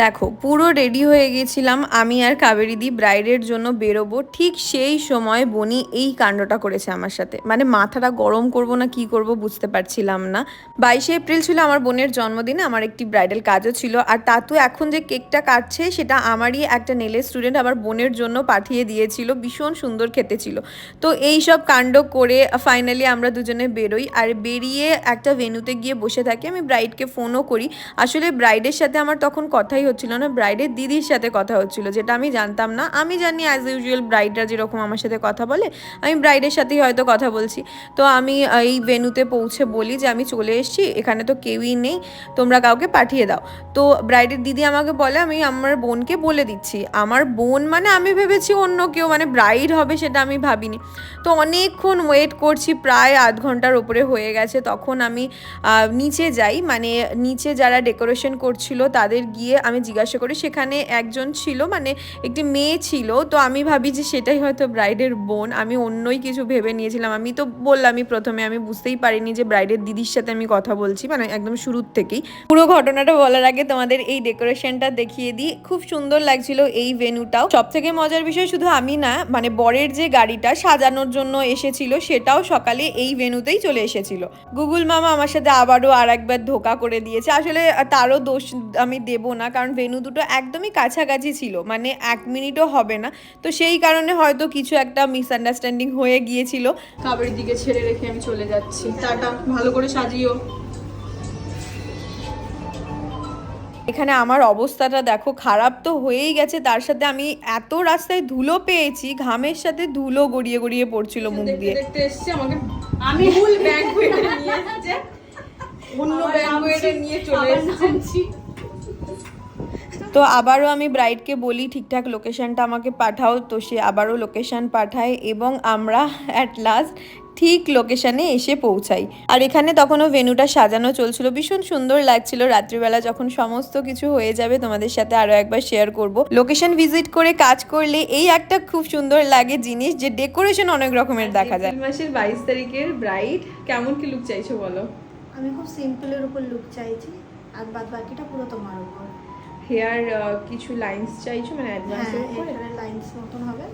দেখো, পুরো রেডি হয়ে গেছিলাম আমি আর কাবেরিদি ব্রাইডের জন্য বেরোবো। ঠিক সেই সময় বনি এই কাণ্ডটা করেছে আমার সাথে। মানে মাথাটা গরম করব না কি করব বুঝতে পারছিলাম না। বাইশে এপ্রিল ছিল আমার বোনের জন্মদিনে, আমার একটি ব্রাইডাল কাজও ছিল। আর তাতু এখন যে কেকটা কাটছে, সেটা আমারই একটা নেলের স্টুডেন্ট আমার বোনের জন্য পাঠিয়ে দিয়েছিল। ভীষণ সুন্দর খেতে ছিল। তো এই সব কাণ্ড করে ফাইনালি আমরা দুজনে বেরোই। আর বেরিয়ে একটা ভেন্যুতে গিয়ে বসে থাকি। আমি ব্রাইডকে ফোনও করি। আসলে ব্রাইডের সাথে আমার তখন কথাই হচ্ছিল না ব্রাইডের দিদির সাথে কথা হচ্ছিল, যেটা আমি জানতাম না। আমি জানি অ্যাজ ইউজুয়াল ব্রাইডরা যেরকম আমার সাথে কথা বলে, আমি ব্রাইডের সাথেই হয়তো কথা বলছি। তো আমি এই ভেন্যুতে পৌঁছে বলি যে আমি চলে এসেছি, এখানে তো কেউই নেই, তোমরা কাউকে পাঠিয়ে দাও। তো ব্রাইডের দিদি আমাকে বলে, আমি আমার বোনকে বলে দিচ্ছি। আমার বোন মানে আমি ভেবেছি অন্য কেউ মানে ব্রাইড হবে সেটা আমি ভাবিনি। তো অনেকক্ষণ ওয়েট করছি, প্রায় আধ ঘণ্টার ওপরে হয়ে গেছে। তখন আমি নিচে যাই মানে নিচে যারা ডেকোরেশন করছিল তাদের গিয়ে আমি জিজ্ঞাসা করি, সেখানে একজন ছিল মানে একটি মেয়ে ছিল, তো আমি ভাবি যে সেটাই হয়তো ব্রাইডের বোন। আমি অন্যই কিছু ভেবে নিয়েছিলাম। আমি তো বললামই প্রথমে, আমি বুঝতেই পারিনি যে ব্রাইডের দিদির সাথে আমি কথা বলছি মানে একদম শুরুর থেকেই। পুরো ঘটনাটা বলার আগে তোমাদের এই ডেকোরেশনটা দেখিয়ে দিই। খুব সুন্দর লাগছিল এই ভেনুটাও সব থেকে মজার বিষয় শুধু আমি না মানে বরের যে গাড়িটা সাজানোর জন্য এসেছিল, সেটাও সকালে এই ভেনুতেই চলে এসেছিল। গুগল মামা আমার সাথে আবারও আর একবার ধোকা করে দিয়েছে। আসলে তারও দোষ আমি দেব না, কারণ ভেনু দুটো একদমই কাছাকাছি ছিল মানে এক মিনিটও হবে না। তো সেই কারণে হয়তো কিছু একটা মিসআন্ডারস্ট্যান্ডিং হয়ে গিয়েছিল। কাবের দিকে ছেড়ে রেখে আমি চলে যাচ্ছি। টাটা ভালো করে সাজিও। এখানে আমার অবস্থাটা দেখো খারাপ তো হয়েই গেছে তার সাথে আমি এত রাস্তায় ধুলো পেয়েছি ঘামের সাথে ধুলো গড়িয়ে গড়িয়ে পড়ছিল মুখ দিয়ে। দেখতে এসছে আমাকে আমি ভুল নিয়ে এসছে। অন্য নিয়ে চলে এসেছে। তো আবারও আমি ব্রাইডকে বলি ঠিকঠাক লোকেশনটা আমাকে পাঠাও। তো সে আবারও লোকেশন পাঠায় এবং আমরা অ্যাট লাস্ট ঠিক লোকেশানে এসে পৌঁছাই। আর এখানে তখনও ভেনুটা সাজানো চলছিল। ভীষণ সুন্দর লাগছিল। রাত্রিবেলা যখন সমস্ত কিছু হয়ে যাবে তোমাদের সাথে আরও একবার শেয়ার করব। লোকেশন ভিজিট করে কাজ করলে এই একটা খুব সুন্দর লাগে জিনিস যে ডেকোরেশন অনেক রকমের দেখা যায়। মাসের বাইশ তারিখের ব্রাইড কেমন কি লুক চাইছো বলো? আমি খুব সিম্পলের উপর লুক চাইছি আর বাদ বাকিটা পুরো তোমার উপর। হেয়ার কিছু লাইন্স চাইছো? মানে অ্যাডভান্স লাইনস মতন হবে।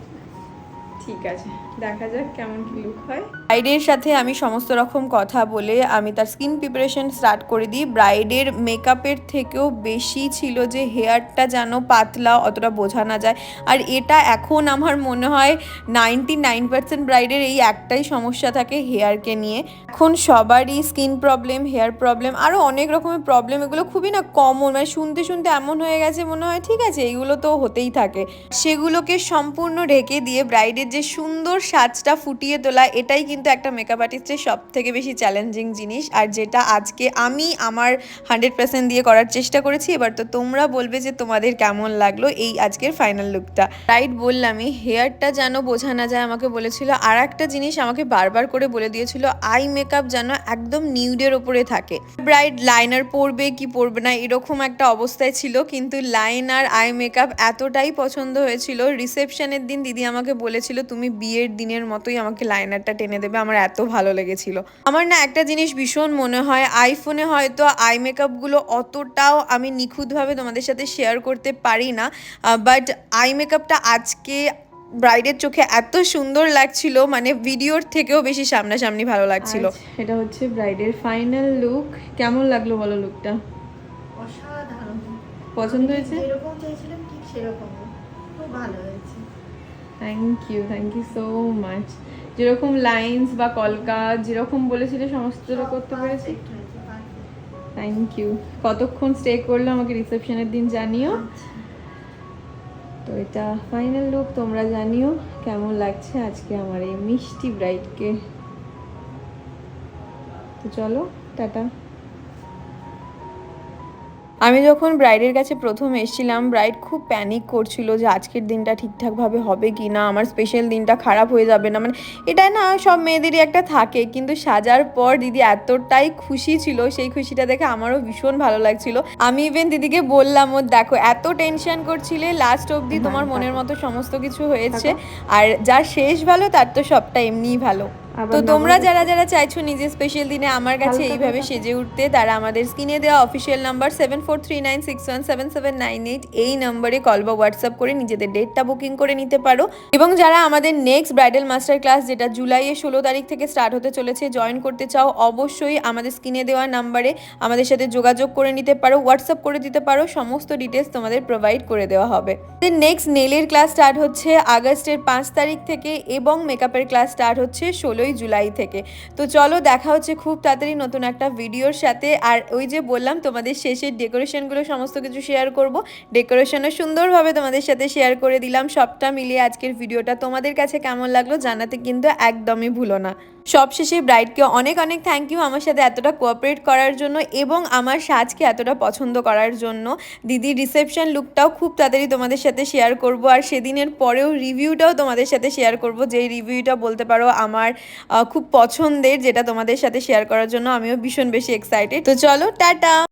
ঠিক আছে, দেখা যাক কেমন কি লুক হয়। ব্রাইডের সাথে আমি সমস্ত রকম কথা বলে আমি তার স্কিন প্রিপারেশন স্টার্ট করে দিই। ব্রাইডের মেকআপের থেকেও বেশি ছিল যে হেয়ারটা যেন পাতলা, অতটা বোঝা না যায়। আর এটা এখন আমার মনে হয় নাইনটি নাইন পার্সেন্ট ব্রাইডের এই একটাই সমস্যা থাকে হেয়ারকে নিয়ে। এখন সবারই স্কিন প্রবলেম হেয়ার প্রবলেম আরও অনেক রকমের প্রবলেম এগুলো খুবই না কমন মানে শুনতে শুনতে এমন হয়ে গেছে মনে হয়, ঠিক আছে, এগুলো তো হতেই থাকে। সেগুলোকে সম্পূর্ণ ঢেকে দিয়ে ব্রাইডের যে সুন্দর সাজটা ফুটিয়ে তোলা, এটাই কিন্তু একটা মেকআপ আর্টিস্টের সব থেকে বেশি চ্যালেঞ্জিং জিনিস। আর যেটা আজকে আমি আমার হান্ড্রেড পার্সেন্ট দিয়ে করার চেষ্টা করেছি, এবার তো তোমরা বলবে যে তোমাদের কেমন লাগল এই আজকের ফাইনাল লুকটা রাইট বললামই হেয়ারটা যেন বোঝা না যায়, আমাকে বলেছিল আর একটা জিনিস আমাকে বারবার করে বলে দিয়েছিল আই মেকআপ যেন একদম নিউডের ওপরে থাকে। ব্রাইড লাইনার পরবে কি পরবে না, এরকম একটা অবস্থায় ছিল, কিন্তু লাইনার আই মেকআপ এতটাই পছন্দ হয়েছিল। রিসেপশনের দিন দিদি আমাকে বলেছিল তুমি বিয়ের দিনের মতোই আমাকে লাইনারটা টেনে দেবে আমার এত ভালো লেগেছিল। আমার না একটা জিনিস ভীষণ মনে হয় আইফোনে হয়তো আই মেকআপগুলো অতটাও আমি নিখুঁতভাবে তোমাদের সাথে শেয়ার করতে পারি না বাট আই মেকআপটা আজকে ব্রাইডের চোখে এত সুন্দর লাগছিল মানে ভিডিওর থেকেও বেশি সামনাসামনি ভালো লাগছিল। এটা হচ্ছে ব্রাইডের ফাইনাল লুক কেমন লাগল বলো লুকটা অসাধারণ। পছন্দ হয়েছে? যেরকম চাইছিলাম ঠিক সেরকম খুব ভালো হয়েছে। Thank you thank you so much যেরকম লাইন্স বা কলকা যেরকম বলেছিলে সমস্ত করতে পেরেছি। থ্যাংক ইউ কতক্ষণ স্টে করল আমাকে রিসেপশনের দিন জানিও। তো এটা ফাইনাল লুক তোমরা জানিও কেমন লাগছে আজকে আমার এই মিষ্টি ব্রাইডকে তো চলো টাটা। আমি যখন ব্রাইডের কাছে প্রথম এসেছিলাম ব্রাইড খুব প্যানিক করছিল যে আজকের দিনটা ঠিকঠাকভাবে হবে কি না আমার স্পেশাল দিনটা খারাপ হয়ে যাবে না। মানে এটা না সব মেয়েদেরই একটা থাকে কিন্তু সাজার পর দিদি এতটাই খুশি ছিল সেই খুশিটা দেখে আমারও ভীষণ ভালো লাগছিল। আমি ইভেন দিদিকে বললাম ও দেখো এত টেনশন করছিলে লাস্ট অবধি তোমার মনের মতো সমস্ত কিছু হয়েছে আর যা শেষ ভালো তার তো সবটা এমনিই ভালো। তো তোমরা যারা যারা চাইছো নিজের স্পেশাল দিনে আমার কাছে এইভাবে সেজে উঠতে তারা আমাদের স্ক্রিনে দেওয়া official number seven four three nine six one seven seven nine eight এই নম্বরে কল বা হোয়াটসঅ্যাপ করে নিজেদের ডেটটা বুকিং করে নিতে পারো। এবং যারা আমাদের নেক্সট ব্রাইডাল মাস্টার ক্লাস যেটা জুলাইয়ের ষোলো তারিখ থেকে স্টার্ট হতে চলেছে জয়েন করতে চাও অবশ্যই আমাদের স্ক্রিনে দেওয়া নাম্বারে আমাদের সাথে যোগাযোগ করে নিতে পারো হোয়াটসঅ্যাপ করে দিতে পারো সমস্ত ডিটেলস তোমাদের প্রোভাইড করে দেওয়া হবে। নেক্সট নেলের ক্লাস স্টার্ট হচ্ছে আগস্টের পাঁচ তারিখ থেকে এবং মেকআপের ক্লাস স্টার্ট হচ্ছে ষোলোই জুলাই থেকে। তো চলো দেখা হচ্ছে খুব তাড়াতাড়ি নতুন একটা ভিডিওর সাথে। আর ওই যে বললাম, তোমাদের শেষের ডেকোরেশনগুলো সমস্ত কিছু শেয়ার করব। ডেকোরেশনও সুন্দরভাবে তোমাদের সাথে শেয়ার করে দিলাম। সবটা মিলিয়ে আজকের ভিডিওটা তোমাদের কাছে কেমন লাগল জানাতে কিন্তু একদমই ভুলো না। সবশেষে ব্রাইডকে অনেক অনেক থ্যাংক ইউ আমার সাথে এতটা কোঅপারেট করার জন্য এবং আমার সাজকে এতটা পছন্দ করার জন্য। দিদির রিসেপশন লুকটাও খুব তাড়াতাড়ি তোমাদের সাথে শেয়ার করব আর সেদিনের পরেও রিভিউটাও তোমাদের সাথে শেয়ার করব। যেই রিভিউটা বলতে পারো আমার খুব পছন্দের যেটা তোমাদের সাথে শেয়ার করার জন্য আমিও ভীষণ বেশি এক্সাইটেড তো চলো, টাটা!